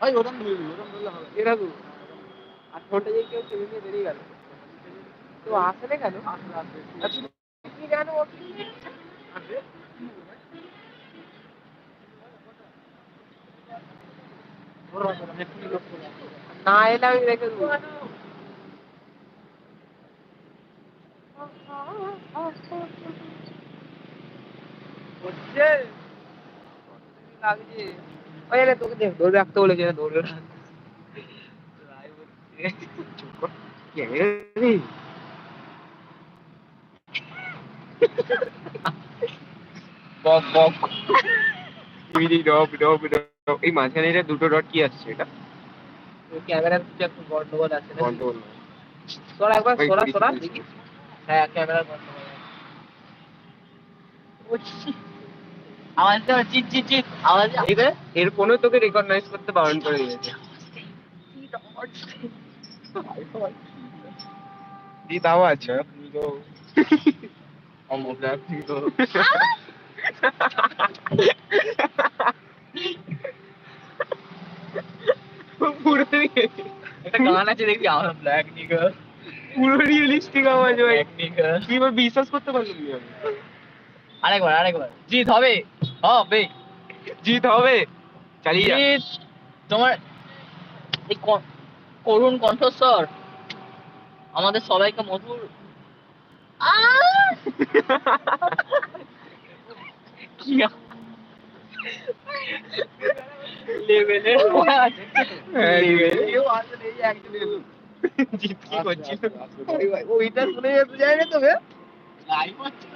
ভাই ওরম ধরবি ওরম ধরলে হবে এরকম আর ফোনটা যদি কেউ টেনে নিয়ে বেরিয়ে গেল। তো আসে না কেন আসবে আসবে কি জানো ও কি আসবে ওরা এক্ষুনি লোক চলে আসবে না এলে আমি রেখে দেবো হচ্ছে। লাগছে? ওই রে তোকে দেখ দৌড়ে রাখতে বলেছে না দৌড়ে রাখ রায় বলছে, চুপ কর। কে রে? বক। বক ডব ডব ডব এই মাঝখানে এটা দুটো ডট কি আসছে এটা ক্যামেরার কিছু একটু গন্ডগোল আছে গন্ডগোল। তোরা একবার সরা সরা দেখি। হ্যাঁ ক্যামেরার গন্ডগোল আছে। আওয়াজ দাও চিট চিট চিট আওয়াজ এই এর কোনো তোকে রেকগনাইজ করতে বারণ করে দিয়েছে। জি তাও আছে। আপনি তো আপনি তো পুরো একটা গান আছে দেখবি? আমার ব্ল্যাক নিগার পুরো রিয়েলিস্টিক আওয়াজ ভাই ব্ল্যাক নিগার তুই এবার বিশ্বাস করতে পারলি না আমি। আরেকবার আরেকবার। জিত হবে। হবে জিত হবে চালিয়ে যা তোমার এই করুণ কণ্ঠস্বর আমাদের সবাইকে মধুর আহ! কি আ- লেভেলের আছে লেভেলে। কেউ আসলে এই একজন এলো। জিত কি করছিল আসবে, আসবে। ওই ভাই, ওইটা শুনে যেতে যায় না তবে লাইভ না